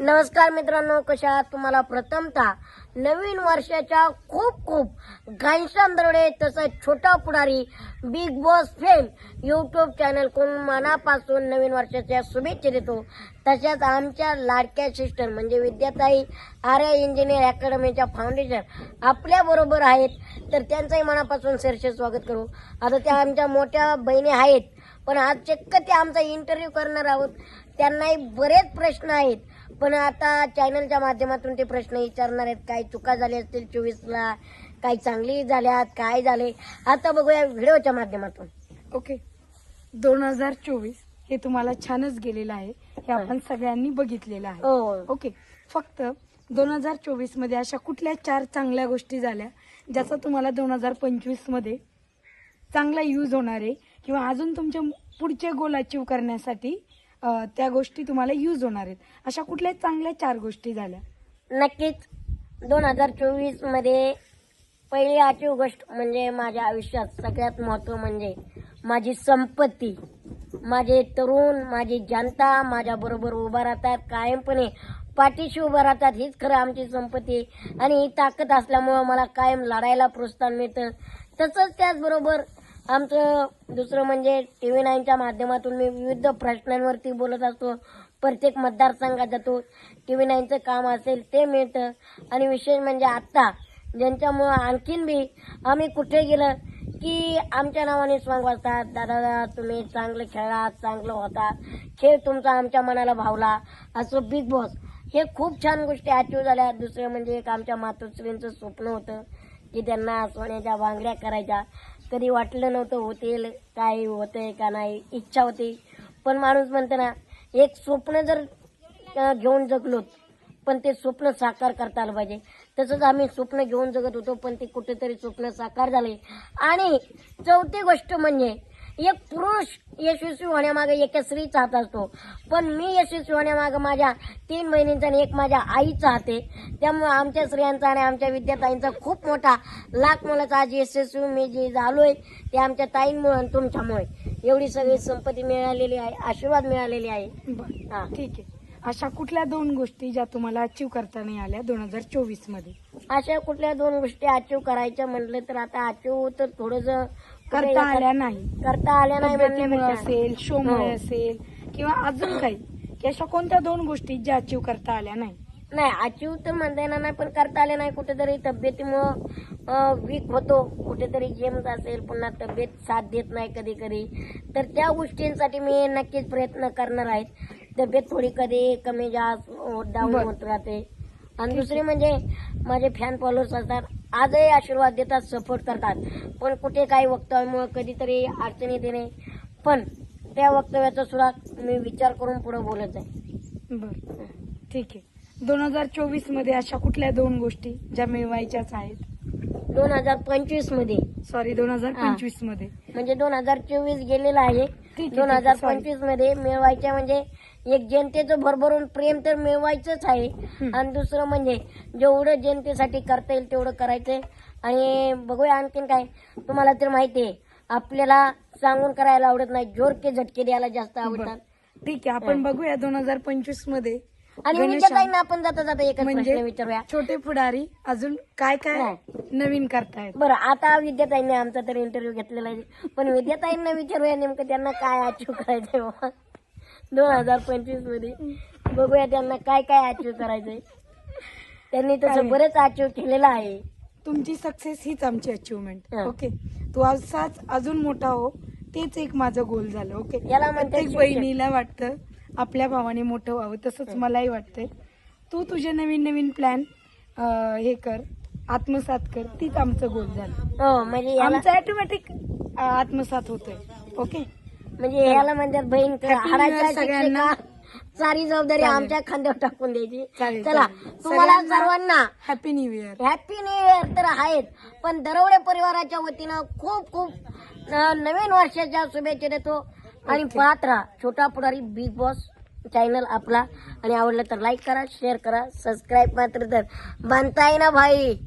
नमस्कार मित्रांनो कशा आहात तुम्हाला? प्रथमतः नवीन वर्षाच्या खूप खूप घनश्याम दरोडे तसंच छोटा पुढारी Bigg Boss fame YouTube channel कोण मनापासून नवीन वर्षाच्या शुभेच्छा देतो. तशाच आमच्या लाडक्या सिस्टर म्हणजे विद्याताई आर्या इंजिनियर अकॅडमीच्या फाउंडेशन आपल्याबरोबर आहेत. तर त्यांचंही मनापासून सरसे स्वागत करू. आता त्या आमच्या मोठ्या बहिणी आहेत. पण आज चक्क ते आमचा इंटरव्ह्यू करणार आहोत. त्यांनाही बरेच प्रश्न आहेत. पण आता चॅनलच्या माध्यमातून ते प्रश्न विचारणार आहेत. काही चुका झाल्या असतील चोवीसला काही चांगली झाल्यात? काय झाले? आता बघूया व्हिडिओच्या माध्यमातून. ओके. दोन हजार चोवीस हे तुम्हाला छानच गेलेलं आहे. हे आपण सगळ्यांनी बघितलेलं आहे. हो. ओके. फक्त दोन हजार चोवीसमध्ये अशा कुठल्या चार चांगल्या गोष्टी झाल्या ज्याचा तुम्हाला दोन हजार पंचवीसमध्ये चांगला यूज होणार आहे? किंवा अजून तुमचे पुढचे गोल अचीव करण्यासाठी त्या गोष्टी तुम्हाला यूज होणार आहेत. अशा कुठल्या चांगल्या चार गोष्टी झाल्या? नक्कीच. दोन हजार चोवीसमध्ये पहिली आठवी गोष्ट म्हणजे माझ्या आयुष्यात सगळ्यात महत्त्व म्हणजे माझी संपत्ती. माझे तरुण माझी जनता माझ्या बरोबर उभा राहतात कायमपणे पाठीशी उभं राहतात. हीच खरं आमची संपत्ती. आणि ही ताकद असल्यामुळं मला कायम लढायला प्रोत्साहन मिळतं. तसंच त्याचबरोबर आमचं दुसरं म्हणजे टी व्ही नाईनच्या माध्यमातून मी विविध प्रश्नांवरती बोलत असतो. प्रत्येक मतदारसंघात जातो टी व्ही नाईनचं काम असेल ते मिळतं. आणि विशेष म्हणजे आत्ता ज्यांच्यामुळं आणखीन बी आम्ही कुठे गेलं की आमच्या नावाने सॉंग वाजतात. दादा दादा तुम्ही चांगलं खेळलात चांगलं होता. खेळ तुमचा आमच्या मनाला भावला. असं बिग बॉस. हे खूप छान गोष्टी अचीव झाल्या. दुसरं म्हणजे एक आमच्या मातोश्रींचं स्वप्न होतं की त्यांना सोन्याच्या बांगड्या करायच्या. कधी वाटलं नव्हतं होतील काय होतंय का नाही इच्छा होती. पण माणूस म्हणते ना एक स्वप्न जर घेऊन जगलो पण ते स्वप्न साकार करता आलं पाहिजे. तसंच आम्ही स्वप्न घेऊन जगत होतो पण ते कुठेतरी स्वप्न साकार झाले. आणि चौथी गोष्ट म्हणजे एक पुरुष यशस्वी होण्यामागे एका स्त्रीचा हात असतो. पण मी यशस्वी होण्यामागे माझ्या तीन बहिणींचा आणि एक माझ्या आईचा हात आहे. त्यामुळे आमच्या स्त्रियांचा आणि आमच्या विद्याताईंचा खूप मोठा लाख मोलाचा आज यशस्वी मी जे झालोय. ते आमच्या ताईंमुळे आणि तुमच्यामुळे. एवढी सगळी संपत्ती मिळालेली आहे आशीर्वाद मिळालेले आहे. हा. ठीक आहे. अशा कुठल्या दोन गोष्टी ज्या तुम्हाला अचीव करता नाही आल्या दोन हजार चोवीसमध्ये? अशा कुठल्या दोन गोष्टी अचीव करायच्या म्हटलं तर आता अचीव तर थोडस करता आल्या नाही. करता आल्या नाही म्हणण्यापेक्षा असेल शोमुळे हो. असेल किंवा अजून काही की अशा कोणत्या दोन गोष्टी ज्या अचीव करता आल्या नाही? नाही अचीव तर म्हणता येणार नाही पण करता आले नाही कुठेतरी. तब्येतीमुळं वीक होतो. कुठेतरी गेम्स असेल पुन्हा तब्येत साथ देत नाही कधी कधी तर त्या गोष्टींसाठी मी नक्कीच प्रयत्न करणार आहेत तब्येत थोडी कधी कमी जास्त डाऊन बरं. होत राहते. आणि दुसरी म्हणजे माझे फॅन फॉलोअर्स असतात आजही आशीर्वाद देतात सपोर्ट करतात. पण कुठे काही वक्तव्यामुळे कधीतरी अडचणी नाही. पण त्या वक्तव्याचा सुद्धा मी विचार करून पुढे बोलत आहे. बर. ठीक आहे. दोन हजार चोवीसमध्ये अशा कुठल्या दोन गोष्टी ज्या मिळवायच्याच आहेत? दोन हजार पंचवीसमध्ये सॉरी दोन हजार हा. पंचवीसमध्ये म्हणजे दोन हजार चोवीस गेलेला आहे. ठीक दोन हजार sorry. पंचवीसमध्ये मिळवायचे म्हणजे एक जनतेचं भरभरून प्रेम तर मिळवायचंच आहे. हं. आणि दुसरं म्हणजे जेवढं जनतेसाठी करता येईल तेवढं करायचंय आणि बघूया आणखीन काय. तुम्हाला तर माहिती आहे आपल्याला सांगून करायला आवडत नाही. जोर के झटके द्यायला जास्त आवडतात. ठीक आहे आपण बघूया दोन हजार पंचवीसमध्ये आणि आपण जाता जाता एकच प्रश्न म्हणजे विचारूया. छोटे पुढारी अजून काय काय. नवीन करतायत? बरं आता विद्याताईंनी आमचा तर इंटरव्ह्यू घेतलेला आहे. पण विद्याताईंना विचारूया नेमकं त्यांना काय अचीव करायचंय बाबा दोन हजार पंचवीसमध्ये. बघूया त्यांना काय काय अचीव करायचंय. त्यांनी तसं. बरेच अचीव केलेलं आहे. तुमची सक्सेस हीच आमची अचिव्हमेंट. ओके तू असाच अजून मोठा हो. तेच एक माझं गोल झालं. ओके याला. बहिणीला वाटतं आपल्या भावाने मोठं व्हावं तसंच मलाही वाटतंय. तू तुझे नवीन नवीन प्लॅन हे कर आत्मसात कर तीच आमचं गोल झालं. हो म्हणजे याला आमचं ऑटोमॅटिक आत्मसात होतोय. ओके म्हणजे याला म्हणतात बहीण Happy New Year हाडाच्या सगळ्यांना. सारी जबाबदारी चालेल. आमच्या खांद्यावर टाकून द्यायची. चालेल, चला चालेल. तुम्हाला सगळ्यांना- सर्वांना happy new year happy new year तर आहेत पण दरवडे परिवाराच्या वतीनं खूप खूप अं, नवीन वर्षाच्या शुभेच्छा देतो. आणि. पाहत राहा छोटा पुढारी बिग बॉस चॅनल आपला. आणि आवडलं तर लाईक करा शेअर करा सबस्क्राईब मात्र तर. बांधताय ना भाई.